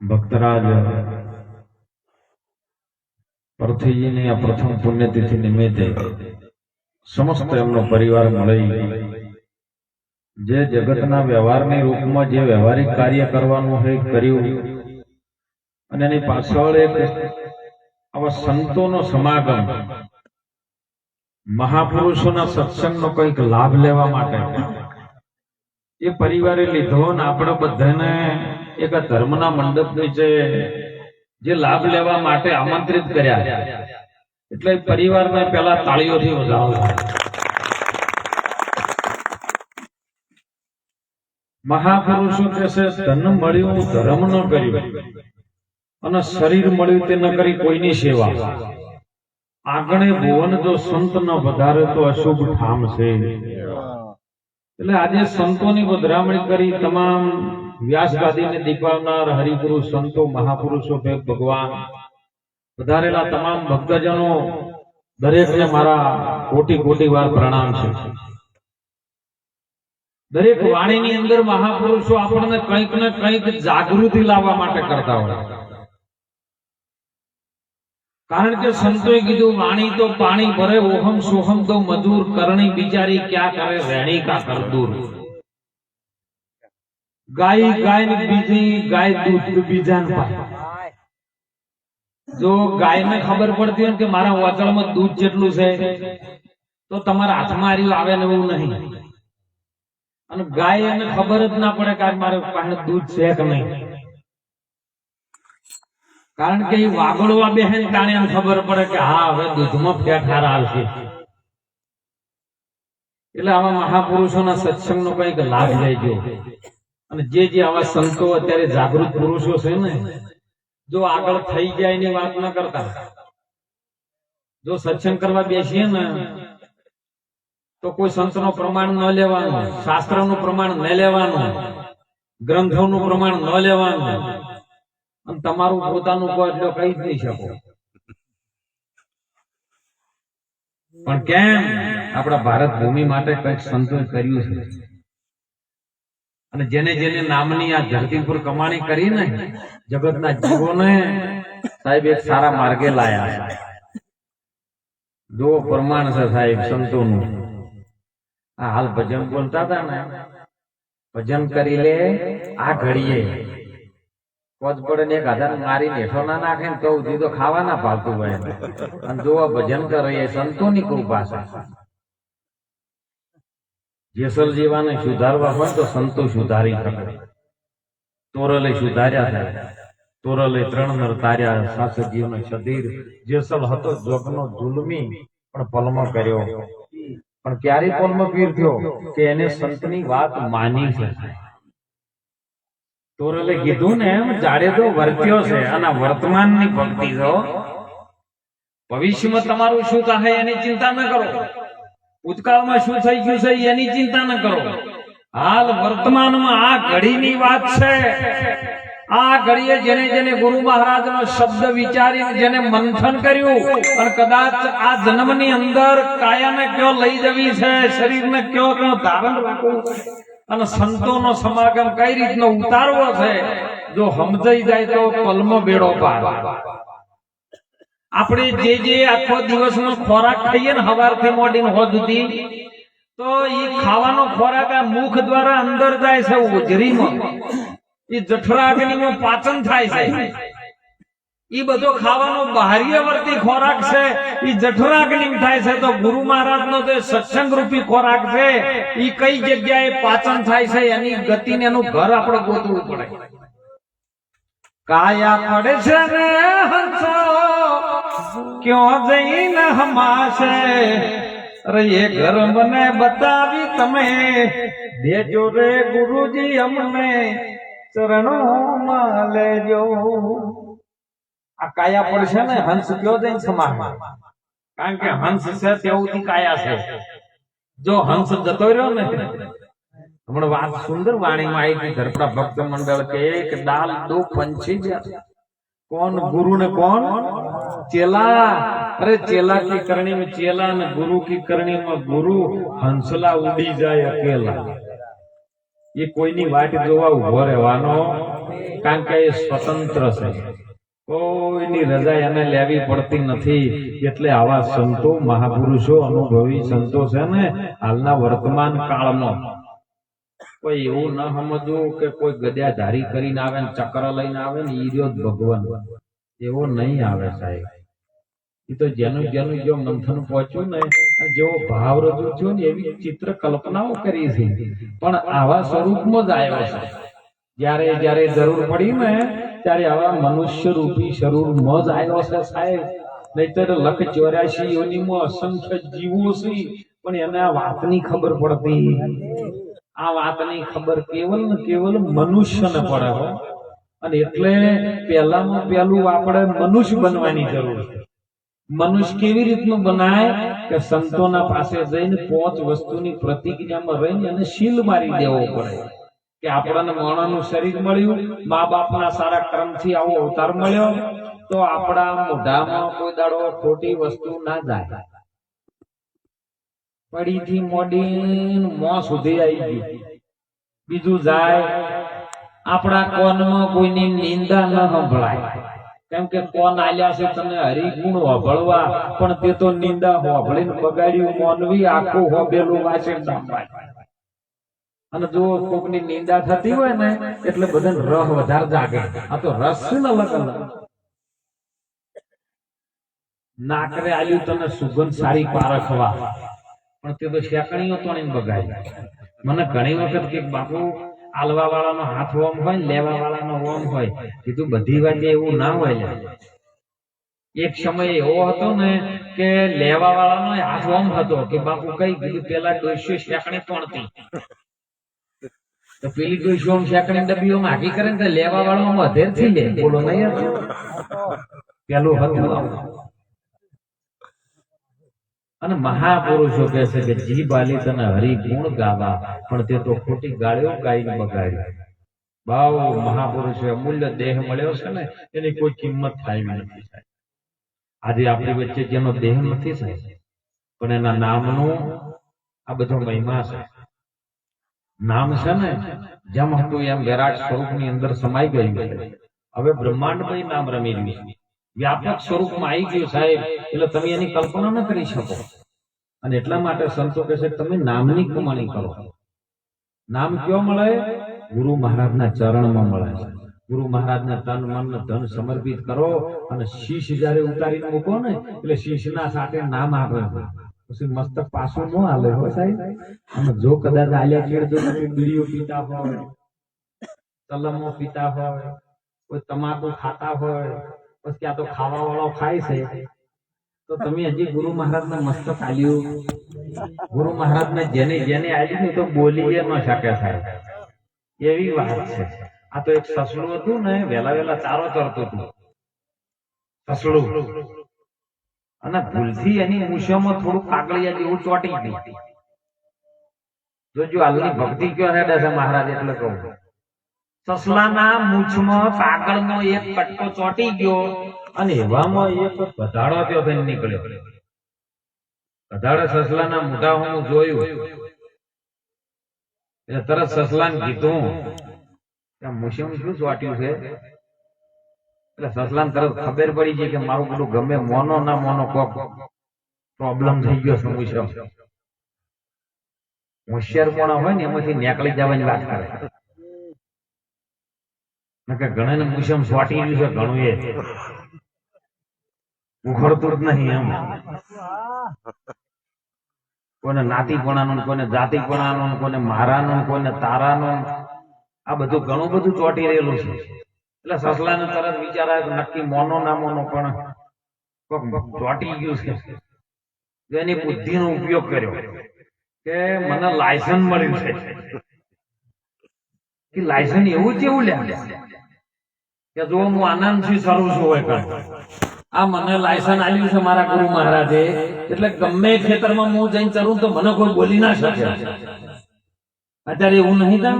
ભક્તરાજ, પરથીજીની આ પ્રથમ પુણ્યતિથિ નિમિત્તે સમસ્ત એમનો પરિવાર મળી જે જગતના વ્યવહારની રૂપમાં જે વ્યવહારિક કાર્ય કરવાનું હોય કર્યું અને એની પાછળ એક આવા સંતોનો સમાગમ મહાપુરુષોના સત્સંગનો કંઈક લાભ લેવા માટે એ પરિવારે લીધો ને આપણે બધાને એક આ ધર્મના મંડપ છે જે લાભ લેવા માટે આમંત્રિત કર્યા એટલે પરિવારને પેલા તાળીઓથી વધાવો. મહાપુરુષો કે છે ધન મળ્યું ધર્મ ન કર્યું. અને શરીર મળ્યું તે ન કરી કોઈની સેવા. આગણે ભુવન જો સંત ન વધારે તો અશુભ ઠામ છે. એટલે આજે સંતોની વધરામણી કરી તમામ વ્યાસગાદીને દીપાવનાર હરિપુરુષ સંતો, મહાપુરુષો ભેગ ભગવાન. વધારેલા તમામ ભક્તજનો, દરેકને મારા કોટી કોટી વાર પ્રણામ છે. દરેક વાણીની અંદર મહાપુરુષો આપણને કંઈક ને કંઈક જાગૃતિ લાવવા માટે કરતા હોય. કારણ કે સંતોએ કીધું, વાણી તો પાણી ભરે, ઓહમ સોહમ તો મજૂર કરણી બિચારી ક્યાં કરે, રેણી કા કરદૂર. દૂર ગાય ગાય ને બીજી, ગાય દૂધ બીજા જો ગાયને ખબર પડતી હોય કે મારા વાચળમાં દૂધ જેટલું છે, તો તમારા હાથમાં હાર્યું આવે ને એવું નહીં. અને ગાય એને ખબર જ ના પડે કે મારે પાસે દૂધ છે કે નહીં. કારણ કે એ વાગડવા બેહેન તાણે એમ ખબર પડે કે હા, હવે દૂધમાં ફેરફાર આવશે. એટલે આવા મહાપુરુષોના સત્સંગનો કંઈક લાભ લેજો. અને જે જે આવા સંતો અત્યારે જાગૃત પુરુષો છે ને, જો આગળ થઈ જાય એની વાત ના કરતા. જો સત્સંગ કરવા બેસીએ ને, તો કોઈ સંતનો પ્રમાણ ન લેવાનું, શાસ્ત્રનું પ્રમાણ ન લેવાનું, ગ્રંથોનું પ્રમાણ ન લેવાનું. અને તમારું પોતાનું કહો એટલે કહી જ નહીં શકો. પણ કેમ? આપણા ભારત ભૂમિ માટે કંઈક સંતોષ કર્યું છે. અને જેને જેને નામની આ ધરતી પર કમાણી કરીને જગતના જીવોને સાહેબ એક સારા માર્ગે લાયા. જો પ્રમાણ છે સાહેબ સંતોનું. આ હાલ ભજન બોલતા હતા ને, ભજન કરી લે, આ ઘડીએ. કોચ પડે ને એક હજાર મારી નેઠો ના નાખે ને તો ખાવાના પાલતું હોય. અને જો ભજન કરે એ સંતોની કૃપા છે. જેસલ જેવાને સુધારવા હોય તો સંતો સુધારી શકે. તોરલે સુધાર્યા થાય. તોરલે ત્રણ નર તાર્યા સાસજીવનો શરીર જેસલ હતો જોગનો જુલમી, પણ પલમો કર્યો. પણ ક્યારે પલમો પીર કે એને સંતની વાત માની છે. તોરલે કીધું ને એમ, જાડે તો વર્ત્યો છે અને વર્તમાનની ભક્તિ છો ભવિષ્યમાં તમારું શું થાય એની ચિંતા ન કરો. ભૂતકાળમાં શું થઈ ગયું છે એની ચિંતા ન કરો. હાલ વર્તમાનમાં આ ઘડીની વાત છે. આ ઘડીએ જેને જેને ગુરુ મહારાજનો શબ્દ વિચારીને જેને મંથન કર્યું અને કદાચ આ જન્મની અંદર કાયાને કયો લઈ જવી છે, શરીરને કયો કયો ધારણ રાખવું અને સંતોનો સમાગમ કઈ રીતનો ઉતારવો છે, જો સમજાઈ જાય તો પલમો બેડો પાર આપણે જે જે આખો દિવસનો ખોરાક ખાઈએ ને સવારથી મોડીને હોદ સુધી તો એ ખાવાનો ખોરાક આ મુખ દ્વારા અંદર જાય છે ઉજરીમાં. એ જઠરાગ્નિમાં પાચન થાય છે. એ બધો ખાવાનો બાહ્યવર્તી ખોરાક છે. એ જઠરાગ્નિ થાય છે. તો ગુરુ મહારાજ નો જે સત્સંગ રૂપી ખોરાક છે એ કઈ જગ્યાએ પાચન થાય છે એની ગતિને એનું ઘર આપણે ગોતવું પડે. કાયા પડે છે ને હંસો. ક્યો જઈને હમાશે? અરે એ ઘર બતાવી તમે. દેજો રે ગુરુજી અમને ચરણોમાં લેજો. આ કાયા પર ને, હંસ કયો જઈને સમાજ કારણ કે હંસ છે તેવું કાયા છે. જો હંસ જતો રહ્યો ને, હમણાં વાત સુંદર વાણીમાં આવી હતી ધરપડા ભક્ત મંડળ કે એક દાલ દો પંછી કોણ ગુરુ ને કોણ? चेला अरे चेला की करनी में चेला ने गुरु की करनी में गुरु हंसला उड़ी जाए अकेला એ કોઈની વાટ જોવા ઉભો રહેવાનો કારણ કે એ સ્વતંત્ર છે કોઈની રજા એને લેવી પડતી નથી એટલે આવા સંતો મહાપુરુષો અનુભવી સંતો છે ને હાલના વર્તમાન કાળનો કોઈ એવું ન સમજવું કે કોઈ ગદ્યાધારી કરીને આવે ને ચક્ર લઈને આવે ને ઈ રહ્યો જ ભગવાન એવો નહીં આવે સાહેબ એ તો જેનું જેનું જો મંથન પહોંચ્યું ને જેવો ભાવ રજૂ થયો ને એવી ચિત્ર કલ્પનાઓ કરી છે. પણ આવા સ્વરૂપમાં જ આવ્યો છે. જ્યારે જ્યારે જરૂર પડી ને ત્યારે આવા મનુષ્ય રૂપી સ્વરૂપમાં જ આવ્યો છે સાહેબ. નહીતર લખ ચોર્યાસી યોનીમાં અસંખ્ય જીવો છે પણ એને આ વાતની ખબર પડતી આ વાતની ખબર કેવલ ને કેવલ મનુષ્યને પડે અને એટલે પહેલામાં પહેલું આપણે મનુષ્ય બનવાની જરૂર છે. મનુષ્ય કેવી રીતનું બનાય કે સંતોના પાસે જઈને પાંચ વસ્તુની પ્રતિક્રિયામાં રહીને અને શીલ મારી દેવો પડે? કે આપણને માણાનું શરીર મળ્યું મા બાપના સારા કર્મથી આવો અવતાર મળ્યો, તો આપણા મોઢામાં કોઈ દાડો ખોટી વસ્તુ ના જાય. પડીથી મોડી મોં સુધી આવી ગયું. બીજું જાય, આપણા કોનમાં કોઈની નિંદા ન સંભળાય. કેમ કે કોણ આલ્યા છે તને હરિગુણ હોભળવા પણ તે તો નિંદા હોભળીને બગાડ્યું મોનવી, આખું હોબેલું વાંચે અને જો કોકની નિંદા થતી હોય ને, એટલે બધાને રહ વધારે જાગે. આ તો રસ છે ને અલગ અલગ. નાકરે આલ્યું તને સુગંધ સારી પારખવા. પણ તે તો શેકણીઓ તોડીને બગાડી મને ઘણી વખત કે, બાપુ આલવા વાળાનો હાથ ઓમ હોય ને લેવા વાળાનો ઓમ હોય. કીધું, બધી વાત એવું ના હોય એક સમય એવો હતો ને કે લેવા વાળાનો હાથ ઓમ હતો કે બાપુ કઈ કીધું, પેલા ડોસ્યો શેકણી તોડતી તો પેલી ડોસ્યો ઓમ શેકણી ડબ્બી ઓમ હાકી કરે ને લેવા વાળો ઓમ અધેરથી લે. બોલો નહીં પેલું હતું. અને મહાપુરુષો કહે છે કે, જી બાલી, તને હરિ ગુણ ગાવા. પણ તે તો ખોટી ગાળ્યો ગાઈને બગાડી બહુ મહાપુરુષો અમૂલ્ય દેહ મળ્યો છે ને, એની કોઈ કિંમત થાય નથી. આજે આપણી વચ્ચે જેનો દેહ નથી સાહેબ પણ એના નામનું આ બધો મહિમા છે. નામ છે ને, જેમ હતું એમ વિરાટ સ્વરૂપની અંદર સમાઈ ગયું છે. હવે બ્રહ્માંડમય નામ રમી રહ્યું છે. વ્યાપક સ્વરૂપમાં આવી ગયું સાહેબ, એટલે તમે એની કલ્પના ન કરી શકો. અને એટલા માટે સંતો કહે છે, તમે નામની કમાણી કરો. નામ કયો મળે? ગુરુ મહારાજના ચરણમાં મળે છે. ગુરુ મહારાજના તન, મન, ધન સમર્પિત કરો અને શીશ જયારે ઉતારીને મૂકો ને, એટલે શીશના સાથે નામ આપે પછી મસ્તક પાછું ન હાલે હો સાહેબ. અને જો કદાચ આલ્યા છેડ જો બીડીઓ પીતા હોય તલમો પીતા હોય, કોઈ તમાકુ ખાતા હોય પછી આ તો ખાવા વાળો ખાય છે. તો તમે હજી ગુરુ મહારાજને મસ્તક આલ્યું ગુરુ મહારાજને જેને જેને આલ્યું ને તો બોલી ન શકે સાહેબ. એવી વાત છે. આ તો એક સસલું હતું ને, વેલા વેલા ચારો ચરતું હતું. સસલું. અને ભૂલથી એની મૂછોમાં થોડું કાગળિયા જેવું ચોટી ગઈ જોજો, હાલની ભક્તિ કયો હેડે છે મહારાજ, એટલે કહું. સસલાના મૂછમાં કાગળનો એક કટકો ચોટી ગયો અને એવામાં એક ગધાડો ત્યો થઈને નીકળ્યો. ગધાડે સસલાના મોઢા હું જોયું તરત સસલાને કીધું કે શું ચોટ્યું છે? એટલે સસલાને તરત ખબર પડી ગઈ કે મારું પેલું ગમે મોનો ના મોનો કોક પ્રોબ્લેમ થઈ ગયો છે મૂછમ. હોશિયાર પણ હોય ને એમાંથી નીકળી જવાની વાત કરે. ઘણાને મૂછમ સ્વાટી ગયું છે ઘણું એ ઉખડતું જ નહીં એમ. કોઈને નાતીપણાનું કોને જાતિપણાનું કોને મારાનું કોને તારાનું. આ બધું ઘણું બધું ચોટી રહેલું છે. એટલે સસલાને તરત વિચાર આવ્યો નક્કી મોનો ના મોનો, પણ ચોટી ગયું છે. એની બુદ્ધિનો ઉપયોગ કર્યો કે મને લાયસન્સ મળ્યું છે. કે લાયસન્સ એવું જ એવું લે. કે જો હું આનંદથી સરું છું હોય. આ મને લાયસન્સ આવ્યું છે મારા ગુરુ મહારાજે. એટલે ગમે ખેતરમાં હું જઈને ચરું તો મને કોઈ બોલી ના શકે. અત્યારે એવું નહીં જાણ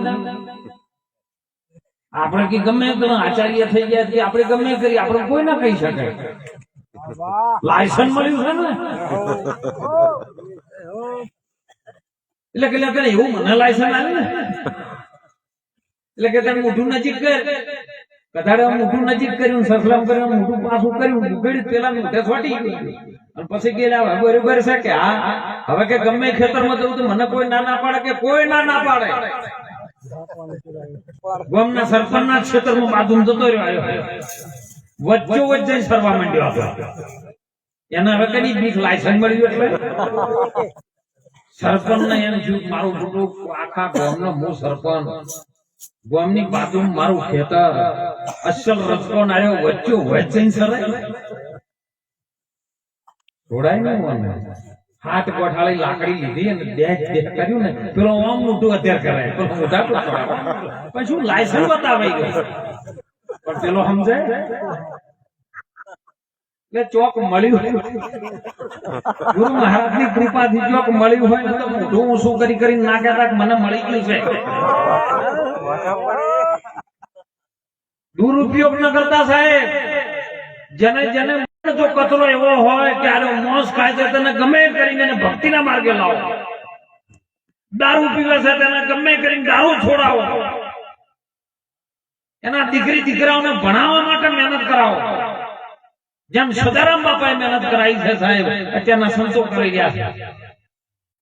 આપણે કે ગમે તે આચાર્ય થઈ ગયા છીએ, આપણે ગમે કરી આપણે કોઈ ના કહી શકે. લાયસન્સ મળ્યું છે ને? એટલે કે કે એવું મને લાયસન્સ આવ્યું ને? એટલે કે તને મોઢું નજીક કર. કથાડે મોઢું નજીક કર્યું સસલામ કર્યું મોઢું પાછું કર્યું ઉઘેડી પેલા મોઢે છોટી ગયું. અને પછી કે લા બરોબર છે કે હા, હવે કે ગમે ખેતરમાં જવું તો મને કોઈ ના ના પાડે કે કોઈ ના ના પાડે? ગામના સરપંચના ક્ષેત્રમાં બાદુમ જતો રહ્યો વચ્ચો વચ્ચ જઈને ફરવા માંડ્યો આપણે. એને હવે કઈ બીક લાયસન્સ મળ્યું એટલે. સરપંચ ને એમ થયું મારું મોટું આખા ગામનો હું સરપંચ. ગામની બાજુ મારું ખેતર અસલ રસ્તો નાર્યો વચ્ચો વચ્ચે જઈને સરે છોડાય ને મને હાથ કોઠાળી લાકડી લીધી અને દેહ દેહ કર્યું ને, પેલો આમ મોટું અત્યારે કરાય. પેલો મોટા તો શું લાયસન્સ બતાવાઈ ગયો? પણ પેલો સમજાય. એટલે ચોક મળ્યું ગુરુ મહારાજની કૃપાથી ચોક મળ્યું હોય તો મોઢું શું કરી કરી ના કહેતા મને મળી ગયું છે. દુરુપયોગ ન કરતા સાહેબ. જેને જેને જો કચરો એવો હોય કે મોસ ખાય છે, તેને ગમે કરીને એને ભક્તિના માર્ગે લાવો. દારૂ પીવે છે, તેને ગમે કરીને દારૂ છોડાવો. એના દીકરી દીકરાઓને ભણાવવા માટે મહેનત કરાવો. જેમ સદારામ બાપાએ મહેનત કરાવી છે સાહેબ, અત્યારના સંતો કરી રહ્યા છે.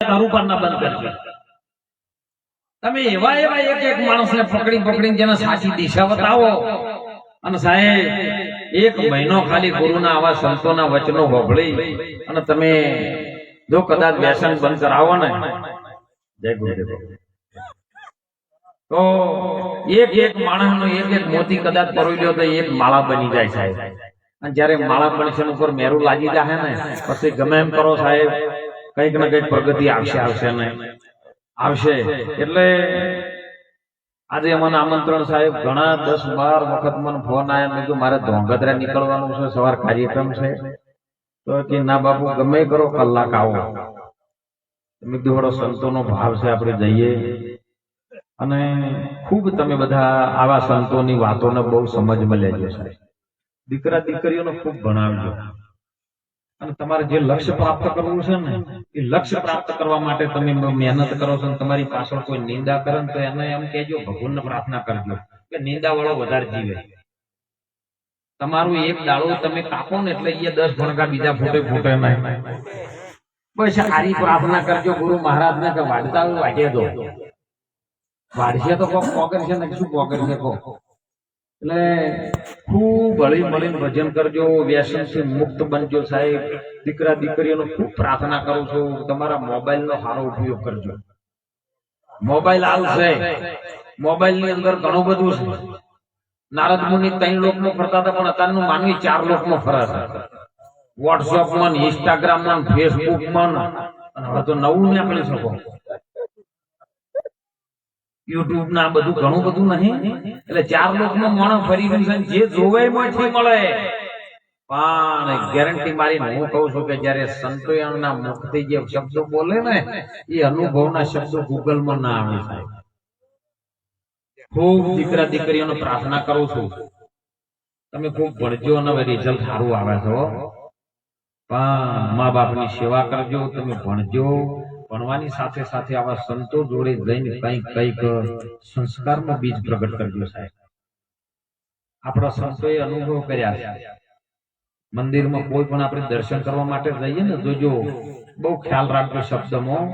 દારૂ પાનના બંધ કરજો તમે એવા એવા એક એક માણસને પકડી પકડીને જેને સાચી દિશા બતાવો. અને સાહેબ, એક મહિનો ખાલી ગુરુના આવા સંતોના વચનો હોભળી અને તમે જો કદાચ વ્યસન બંધ કરાવો ને. જય ગુરુદેવ. તો એક એક માણસનો એક એક મોતી કદાચ પરોઈ લ્યો તો એક માળા બની જાય સાહેબ. અને જ્યારે માળા બનશે ને ઉપર મેરું લાગી જાય ને. પછી ગમે એમ કરો સાહેબ, કંઈક ને કંઈક પ્રગતિ આવશે આવશે ને. આવશે. એટલે આજે મને આમંત્રણ સાહેબ, ઘણા દસ બાર વખત મને ફોન આવ્યા મેં મારે ધોંગધરા નીકળવાનું છે, સવાર કાર્યક્રમ છે. તો કે, ના બાપુ, ગમે કરો, કલાક આવો. મેં કીધું સંતોનો ભાવ છે, આપણે જઈએ. અને ખૂબ તમે બધા આવા સંતોની વાતોને બહુ સમજમાં લેજો સાહેબ. દીકરા દીકરીઓને ખૂબ ભણાવજો. અને તમારે જે લક્ષ્ય પ્રાપ્ત કરવું છે ને, એ લક્ષ્ય પ્રાપ્ત કરવા માટે તમે મહેનત કરો છો તમારી પાછળ કોઈ નિંદા કરે તો એને એમ કહેજો, ભગવાનને પ્રાર્થના કરજો કે નિંદા વાળો વધારે જીવે. તમારું એક દાડો તમે કાપો ને એટલે એ દસ ભણકા બીજા ફૂટે ફૂટે નહીં. બસ સારી પ્રાર્થના કરજો, ગુરુ મહારાજ ને કે વાડતા વાગે દો. વાડશે તો કોક પોગર છે ને, શું પોગર છે કોક? એટલે ખૂબ હળી મળીને ભજન કરજો, વ્યસનથી મુક્ત બનજો સાહેબ. દીકરા, દીકરીઓનો ખૂબ પ્રાર્થના કરું છું, તમારા મોબાઈલ નો સારો ઉપયોગ કરજો. મોબાઈલ આવશે. મોબાઈલની અંદર ઘણું બધું છે. નારદ મુનિ ત્રણ લોકમાં ફરતા હતા, પણ અત્યારનું માનવી ચાર લોકમાં ફરે છે વોટ્સઅપમાં ઇન્સ્ટાગ્રામમાં ફેસબુકમાં હવે તો નવું નીકળી શકો. યુટ્યુબ ના બધું ઘણું બધું નહીં. એટલે ચાર લોકનું મોણ ફરી જે જોવે એમાંથી મળે, પણ ગેરંટી મારી હું કહું છું કે જયારે સંતોયણના મુખથી જે શબ્દો બોલે ને, એ અનુભવના શબ્દો ગૂગલમાં ના આવે સાહેબ. ખૂબ દીકરા દીકરીઓને પ્રાર્થના કરું છું. તમે ખૂબ ભણજો અને રિઝલ્ટ સારું આવે છો. પણ મા બાપની સેવા કરજો, તમે ભણજો. ભણવાની સાથે સાથે આવા સંતો જોડે જઈને કંઈક કંઈક સંસ્કારમાં બીજ પ્રગટ કર્યો સાહેબ. આપણા સંતોએ અનુભવ કર્યા છે. મંદિરમાં કોઈ પણ આપણે દર્શન કરવા માટે જઈએ ને જોજો બહુ ખ્યાલ રાખજો શબ્દમાં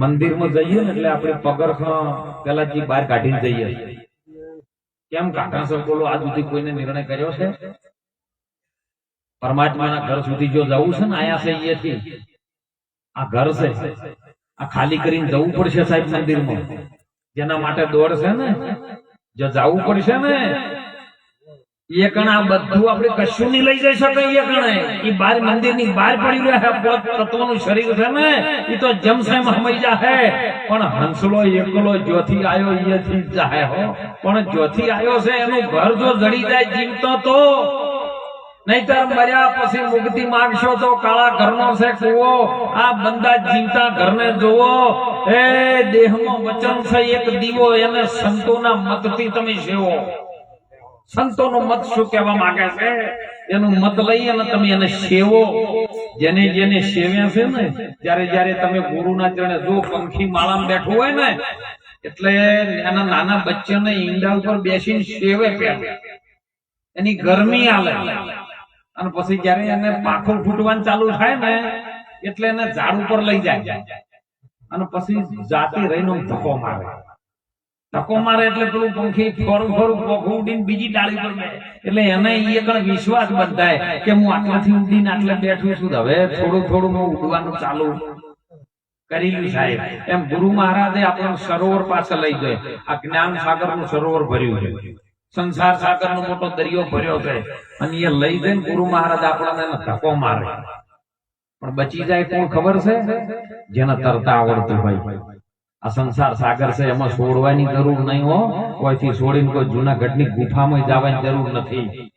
મંદિરમાં જઈએ ને એટલે આપણે પગરખાં પેલાથી બહાર કાઢીને જઈએ. કેમ કાકા સર બોલો, આજ સુધી કોઈને નિર્ણય કર્યો છે? પરમાત્માના ઘર સુધી જો જવું છે ને, આયા છે અહીંયાથી. આ ઘર છે. આ ખાલી કરીને જવું પડશે સાહેબ મંદિરમાં. જેના માટે દોડ ને, જો જવું પડશે ને, એ બધું આપણે કશું નહીં લઈ જઈ શકે એ કણે એ બાર મંદિરની બહાર પડી રહ્યા છે તત્વનું શરીર છે ને એ તો જમશે હમાઈ જાહે. પણ હંસલો, એકલો જ્યોથી આવ્યો એથી જાહે હો. પણ જ્યોથી આયો છે, એનું ઘર જો જડી જાય, જીવતો તો નહીતર મર્યા પછી મુક્તિ માંગશો તો કાળા ઘરનો છે, કુવો. આ બંદા જીવતા ઘરને જોવો એ દેહનો વચન છે, એક દીવો એને સંતોના મતથી તમે સેવો સંતોનો મત શું કહેવા માંગે છે? એનું મત લઈ અને તમે એને સેવો. જેને જેને સેવ્યા છે ને ત્યારે જ્યારે તમે ગુરુના ચરણે જો પંખી માળામાં બેઠું હોય ને, એટલે નાના નાના બચ્ચાને ઈંડા ઉપર બેસીને સેવે પહેલા એની ગરમી આલે અને પછી જયારે એને પાખો ફૂટવાનું ચાલુ થાય ને, એટલે એને ઝાડ ઉપર લઈ જાય. અને પછી જાતે રહીને ધક્કો મારે. ધક્કો મારે એટલે પેલું પંખી ફોરું ફોરું પોખું ઉડીને બીજી ડાળી પર. એટલે એને કણ વિશ્વાસ બંધાય કે હું આટલાથી ઉડીને આટલે બેઠું છું હવે થોડું થોડું હું ઉડવાનું ચાલુ કરેલું સાહેબ. એમ ગુરુ મહારાજે આપણને સરોવર પાસે લઈ જાય આ જ્ઞાન સાગરનું સરોવર ભર્યું છે. સંસાર સાગર નો મોટો દરિયો ભર્યો છે અને એ લઈ જઈને ગુરુ મહારાજ આપણને ધક્કો મારે. પણ બચી જાય કોણ ખબર છે? જેને તરતા આવડતું હોય. આ સંસાર સાગર છે, એમાં છોડવાની જરૂર નહીં હો. કોઈથી છોડીને કોઈ જૂનાગઢની ગુફામાં જવાની જરૂર નથી.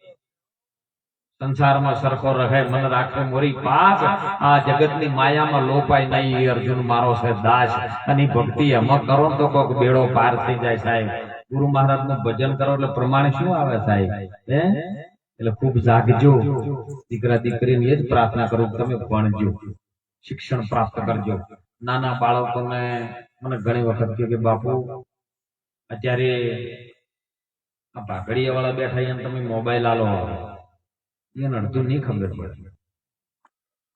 સંસારમાં સરખો રહે, મન રાખે, મોરી પાસ આ જગતની માયામાં લોપાય નહીં અર્જુન મારો છે દાસ. અને ભક્તિ એમાં કરો તો કોક બેડો પાર થઈ જાય સાહેબ. ગુરુ મહારાજનું ભજન કરો એટલે પ્રમાણે શું આવે સાહેબ? હે? એટલે ખૂબ જાગજો. દીકરા દીકરીને એ જ પ્રાર્થના કરું તમે ભણજો. શિક્ષણ પ્રાપ્ત કરજો. નાના બાળકોને મને ઘણી વખત કહ્યું કે બાપુ, અત્યારે આ ભાગડીયા વાળા બેઠા એમ તમે મોબાઈલ આલો એને અડધું નહીં ખબર પડે.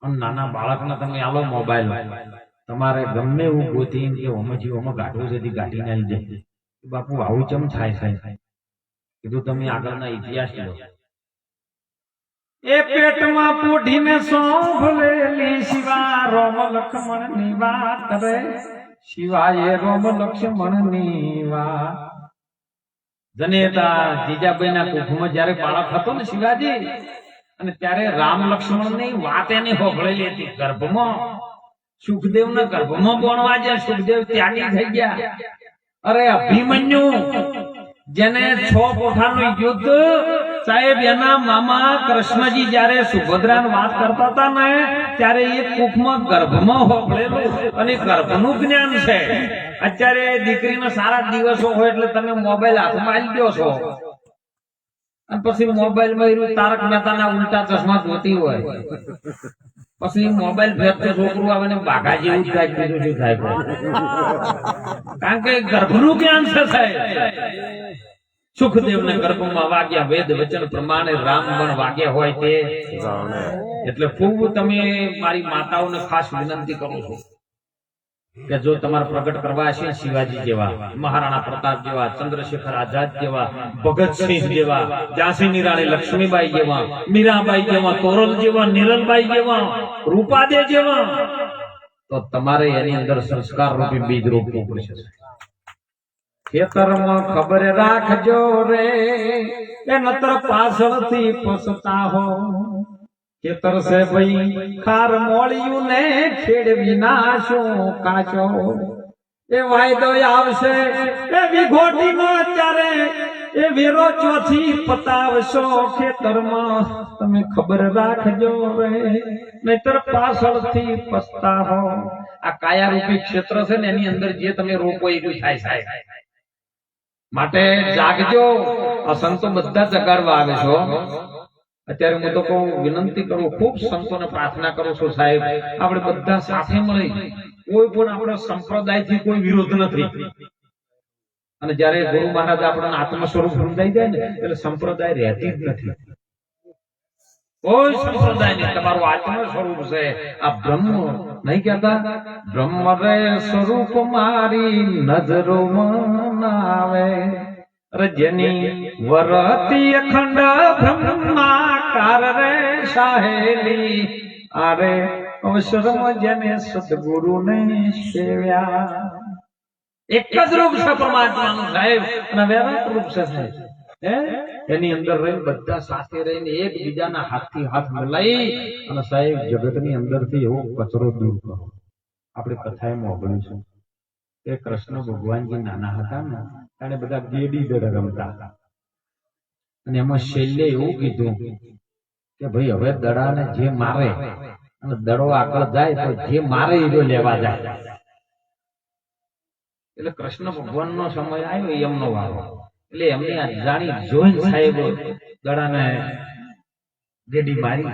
અને નાના બાળકને તમે આલો મોબાઈલ તમારે ગમે એવું ગોતી કે ઓમાં ગાંઠવું છે ગાંઠીને આવી જાય બાપુ આવું ચમ થાય કીધું તમે આગળના ઇતિહાસ લો. એ પેટમાં પોઢીને સોંભલેલી શિવા રોમ લક્ષ્મણની વાત રે. શિવાય રોમ લક્ષ્મણની વાત. જનેતા જીજાબાઈ ના કુખમાં જયારે બાળક હતો ને શિવાજી અને ત્યારે રામ લક્ષ્મણની વાત એને હોભળેલી હતી ગર્ભમાં. સુખદેવ ના ગર્ભમાં બોણવા જ્યાં સુખદેવ ત્યાગી થઈ ગયા. અરે અભિમન્યુ, જેને છ કોઠાનું યુદ્ધ, સાહેબ, એના મામા કૃષ્ણજી જયારે સુભદ્રા વાત કરતા હતા ને, ત્યારે એ કુકમાં ગર્ભમાં હોભળેલું અને ગર્ભનું જ્ઞાન છે. અત્યારે દીકરીના સારા દિવસો હોય એટલે તમે મોબાઈલ હાથમાં આવી ગયો છો. અને પછી મોબાઈલમાં તારક મહેતાના ઉલટા ચશ્મા જોતી હોય. પછી મોબાઈલ ફેરતો છોકરું આવે ને બાઘા જેવું જ થાય બીજું છે સાહેબ કારણ કે ગર્ભનું જ્ઞાન છે સાહેબ સુખદેવ ને ગર્ભમાં વાગ્યા વેદ વચન પ્રમાણે રામ પણ વાગ્યા હોય તે. એટલે ખૂબ તમે મારી માતાઓને ખાસ વિનંતી કરું છું. કે જો તમારે પ્રગટ કરવા છે શિવાજી જેવા, મહારાણા પ્રતાપ જેવા, ચંદ્રશેખર આઝાદ જેવા ભગતસિંહ જેવા, ઝાંસી નિરાણી લક્ષ્મીબાઈ જેવા, મીરાબાઈ જેવા કોરલ જેવા, નિરલબાઈ જેવા, રૂપાદે જેવા, તો તમારે એની અંદર સંસ્કાર રૂપી બીજ રોપવું પડશે. ખેતરમાં ખબર રાખજો રે, એ નતર પાછળથી પસતા હો. ખેતર છે ભાઈ ખાર મોળિયું ને ખેડવી નાશું કાચો. એ વાયદો આવશે, એ વિઘોટી નો અત્યારે એ વેરો ચોથી પતાવશો ખેતરમાં. તમે ખબર રાખજો રે નહીતર પાછળથી પસ્તાવો. આ કાયા રૂપી ક્ષેત્ર છે ને, એની અંદર જે તમે રોપો એવું થાય સાહેબ. માટે જાગજો. આ બધા જગાડવા આવે છો અત્યારે હું તો કહું, વિનંતી કરું, ખૂબ સંતોને પ્રાર્થના કરું છું સાહેબ, આપણે બધા સાથે મળી, કોઈ પણ આપણો સંપ્રદાયથી કોઈ વિરોધ નથી. અને જયારે ગુરુ મહારાજ આપણને આત્મ સ્વરૂપ સમજાઈ જાય ને, એટલે સંપ્રદાય રહેતી જ નથી. કોઈ સંપ્રદાય નહીં, તમારું આત્મ સ્વરૂપ છે. આ બ્રહ્મ, નહીં કહેતા? બ્રહ્મ રે સ્વરૂપ મારી નજરો આવે જેની વરતી અખંડ બ્રહ્માકાર રે સાહેલી, આરે અવસરમ જેને સદગુરુ ને સેવ્યા. એક જ રૂપ છે પરમાત્માનું સાહેબ, અને વેરાત રૂપ છે સાહેબ. એની અંદર રહી બધા સાથે રહીને એકબીજાના હાથથી હાથ મિલાઈ, અને સાહેબ, જગતની અંદરથી એવો કચરો દૂર કરો. આપણે કથાએમાં અભણ્યું છે. કે કૃષ્ણ ભગવાનજી નાના હતા ને ત્યારે બધા ગેડી દેડ રમતા હતા. અને એમાં શૈલ્ય એવું કીધું કે ભાઈ હવે દડાને જે મારે, અને દડો આગળ જાય તો જે મારે એ લેવા જાય. એટલે કૃષ્ણ ભગવાન નો સમય આવ્યો એમનો વારો. એટલે એમની જાણી જોઈન સાહેબ દડાને ગેડી મારી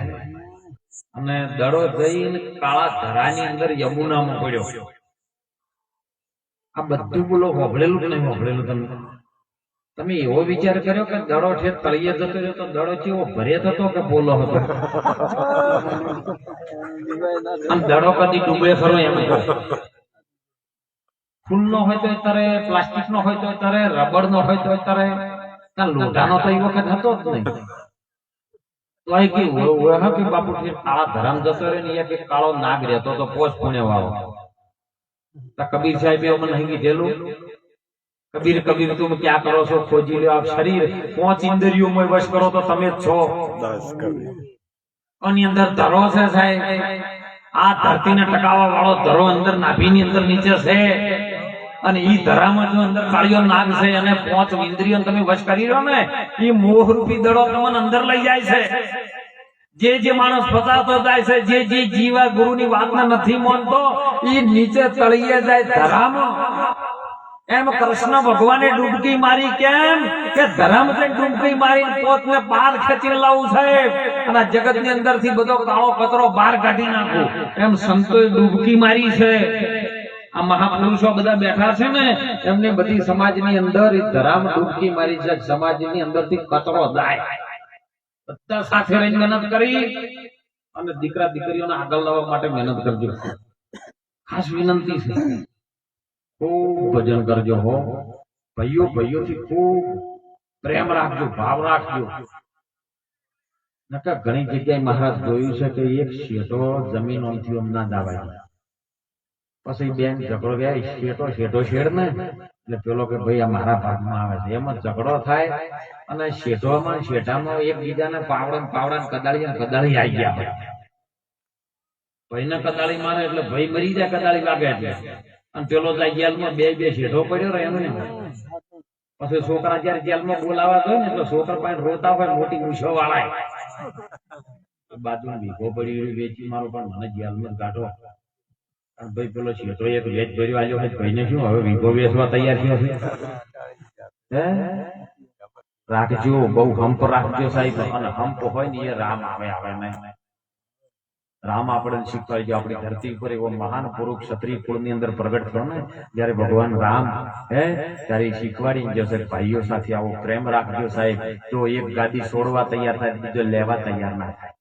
અને દડો જઈને કાળા ધરાની અંદર યમુનામાં પડ્યો. આ બધું બોલો હોભળેલું કે નહીં હોભળેલું તમે તમે એવો વિચાર કર્યો કે દડો છે તળિયે જતો રહ્યો, તો દડો ચેવો ભરે થતો કે બોલો હતો? આમ દડો કદી ડૂબે ખરો એમ ફૂલનો હોય તો તરે, પ્લાસ્ટિક નો હોય તો તરે, રબર નો હોય તો તરે. લોઢાનો તો એ વખત હતો જ નહીં. તો અહીં કે કે બાપુ કે કાળા ધરામ જતો રહે ને કે કાળો નાગ રહેતો તો પોસ પુણે વાળો કબીર સાહેબે મને અહીં કીધેલું કબીર કબીર તુમ ક્યાં કરો છો? ખોજી લ્યો આપ શરીર. પાંચ ઇન્દ્રિયોમાં વશ કરો તો તમે જ છો. આની અંદર ધરો છે સાહેબ? આ ધરતીને ટકાવવા વાળો ધરો અંદર નાભીની અંદર નીચે છે. અને ઈ ધરામાં જો અંદર કાળિયો નાગ છે અને પાંચ ઇન્દ્રિયો તમે વશ કરી રહ્યો ને ઈ મોહ રૂપી દડો તમને અંદર લઈ જાય છે. જે જે માણસ ફસાતો જાય છે જે જે જીવા ગુરુની વાતને નથી માનતો ઈ નીચે તળિયે જાય ધરામાં. એમ કૃષ્ણ ભગવાને ડૂબકી મારી કેમ? કે ધર્મ છે ડૂબકી મારી પોતને બહાર ખેંચી લાવું છે. અને જગતની અંદરથી બધો કાળો કચરો બહાર કાઢી નાખો. એમ સંતોએ ડૂબકી મારી છે. આ મહાપુરુષો બધા બેઠા છે ને એમને બધી સમાજની અંદર ધરામ ડૂબકી મારી છે. સમાજની અંદરથી કચરો જાય. બધા સાથે રહી મહેનત કરી અને દીકરા દીકરીઓને આગળ લાવવા માટે મહેનત કરજો. ખાસ વિનંતી છે. ખૂબ ભજન કરજો હો. ભાઈઓ, ભાઈઓથી ખૂબ પ્રેમ રાખજો, ભાવ રાખજો. નકા ઘણી જગ્યાએ મહારાજ જોયું છે કે એક શેઠો જમીન ઓમથી ઓમ ના દાવાય પછી બેન ઝઘડો ગયા શેઠો શેઠો શેડ ને. એટલે પેલો કે ભાઈ આ મારા ભાગમાં આવે છે. એમાં ઝઘડો થાય અને શેઠોમાં શેઠામાં એકબીજાને પાવડા ને પાવડા ને કદાળી કદાળી આવી ગયા ભાઈને કદાળી મારે એટલે ભાઈ મરી જાય, કદાળી વાગે એટલે. અને પેલો જાય જેલમાં બે બે શેઠો પડ્યો રહે એનું પછી છોકરા જયારે જેલમાં બોલાવા ગયો ને, એટલે છોકરા પાસે રોતા હોય મોટી ગુસ્સો વાળાય બાજુ ભીખો પડી વેચી મારો, પણ મને જેલમાં કાઢો. અને ભાઈ પેલો શેઠો એક વેચ ભર્યો, આલ્યો હોય ભાઈને શું, હવે ભીખો વેચવા તૈયાર થયો છે. રાખજો, બહુ હંપ રાખજો સાહેબ, અને હંપ હોય ને એ રામ આવે આવે નહીં. રામ આપણને શીખવાડ્યો આપણી ધરતી ઉપર એવો મહાન પુરુષ ક્ષત્રિય કુળની અંદર પ્રગટ થયો ને જ્યારે ભગવાન રામ, હે ત્યારે શીખવાડી જશે. ભાઈઓ સાથે આવો પ્રેમ રાખજો સાહેબ. તો એક ગાદી છોડવા તૈયાર થાય, બીજો લેવા તૈયાર ના થાય.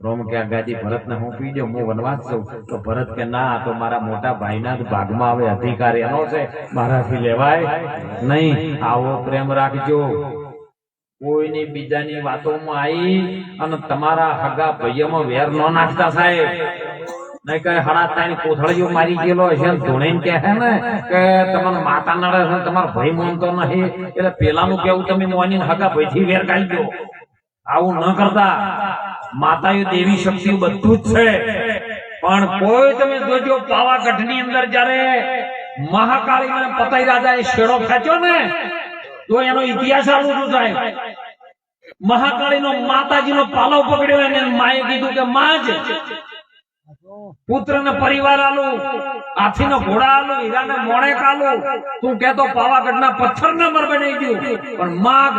રોમ કે આ ગાદી ભરતને હું પી દઉં? હું વનવાસ જઉં. તો ભરત કે, ના તો મારા મોટા ભાઈના જ ભાગમાં આવે અધિકાર એનો છે. મારાથી લેવાય નહીં. આવો પ્રેમ રાખજો. કોઈની બીજાની વાતોમાં આવી અને તમારા હગા ભાઈઓમાં વેર ન નાખતા સાહેબ. નહીં કઈ હડા તાની કોથળીઓ મારી ગયેલો હશે ને ધોળીને કહે છે ને, કે તમારે માતા નડે છે તમારો ભાઈ માનતો નહીં. એટલે પેલાનું કેવું, તમે મોની હગા ભાઈથી વેર કાઢી દો. આવું ન કરતા. માતાઓ દેવી શક્તિ બધું જ છે. પણ કોઈ તમે જોજો, પાવાગઢની અંદર જ્યારે મહાકાળી અને પતાઈ રાજાએ શેડો ખેંચ્યો ને તો એનો ઇતિહાસ આવું શું સાહેબ માતાજી નો પાલો પકડ્યો એને માએ કીધું કે, માં જ. પુત્ર ને પરિવાર આલું હાથી નો ઘોડા આલું હીરા ને મોણે કાલું. તું કેતો પાવાગઢ ના પથ્થર ને મર બની ગયું પણ માગ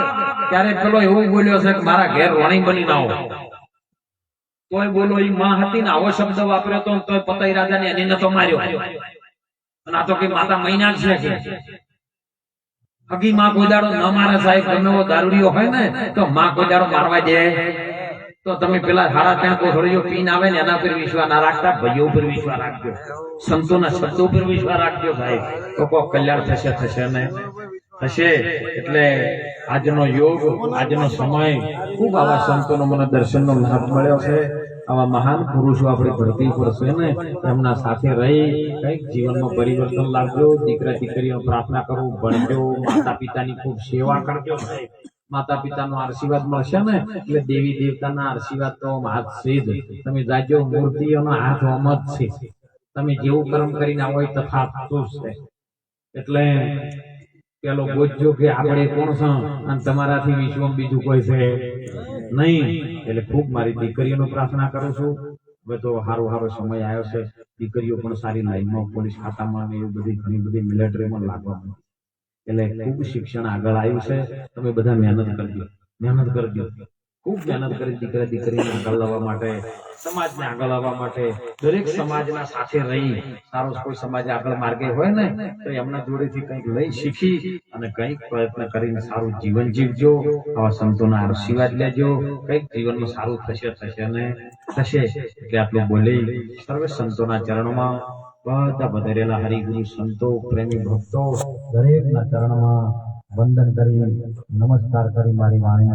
ત્યારે પેલો એવું બોલ્યો છે કે, મારા ઘેર વણી બની ના તોય બોલો એ માં હતી ને આવો શબ્દ વાપર્યો તો તોય પતઈ રાજા ને એની નતો માર્યો. અને આ તો કઈ માતા મહિના છે હગી માં કોઈ ન મારે સાહેબ તમે એવો દારૂડીઓ હોય ને, તો માં કોઈ દાડો મારવા જાય તો તમે પેલા હાડા ત્યાં કોથળીઓ પીન આવે ને, એના પર વિશ્વાસ ના રાખતા, ભાઈઓ ઉપર વિશ્વાસ રાખજો. સંતોના શબ્દો ઉપર વિશ્વાસ રાખજો સાહેબ. તો કોઈ કલ્યાણ થશે થશે ને? થશે. એટલે આજનો યોગ, આજનો સમય, ખૂબ આવા સંતોનો મને દર્શનનો લાભ મળ્યો છે. આવા મહાન પુરુષો આપણી ધરતી પર છે ને, એમના સાથે રહી કંઈક જીવનમાં પરિવર્તન લાવજો, દીકરા દીકરીઓ પ્રાર્થના કરો, ભણજો માતા પિતાની ખૂબ સેવા કરજો. માતા પિતાનો આશીર્વાદ મળશે ને, એટલે દેવી દેવતાના આશીર્વાદ તો હાથ છે જ. તમે જાજો, મૂર્તિઓનો હાથ આમ જ છે. તમે જેવું કર્મ કરીને આવો એ તથા જ છે. એટલે પેલો બોજો કે આપણે કોણ છો? અને તમારાથી વિશ્વમાં બીજું કોઈ છે? નહીં, એટલે ખૂબ મારી દીકરીઓનું પ્રાર્થના કરું છું. હવે તો સારો સારો સમય આવ્યો છે. દીકરીઓ પણ સારી લાઈનમાં, પોલીસ ખાતામાં ને બધી ઘણી બધી મિલિટરીમાં લાગવા. એટલે ખૂબ શિક્ષણ આગળ આવ્યું છે. તમે બધા મહેનત કરજો. મહેનત કરજો. ખૂબ મહેનત કરી દીકરા દીકરીને આગળ લાવવા માટે સમાજને આગળ આવવા માટે, દરેક સમાજના સાથે રહી, સારો કોઈ સમાજ આગળ માર્ગે હોય ને, તો એમના જોડેથી કંઈક લઈ શીખી અને કંઈક પ્રયત્ન કરીને સારું જીવન જીવજો, આવા સંતોના આશીર્વાદ લેજો, કંઈક જીવનમાં સારું થશે થશે અને થશે. એટલે આટલું બોલી સર્વે સંતોના ચરણોમાં, બધા બધરેલા હરિગુરુ સંતો, પ્રેમી ભક્તો, દરેકના ચરણમાં વંદન કરી, નમસ્કાર કરી મારી વાણીને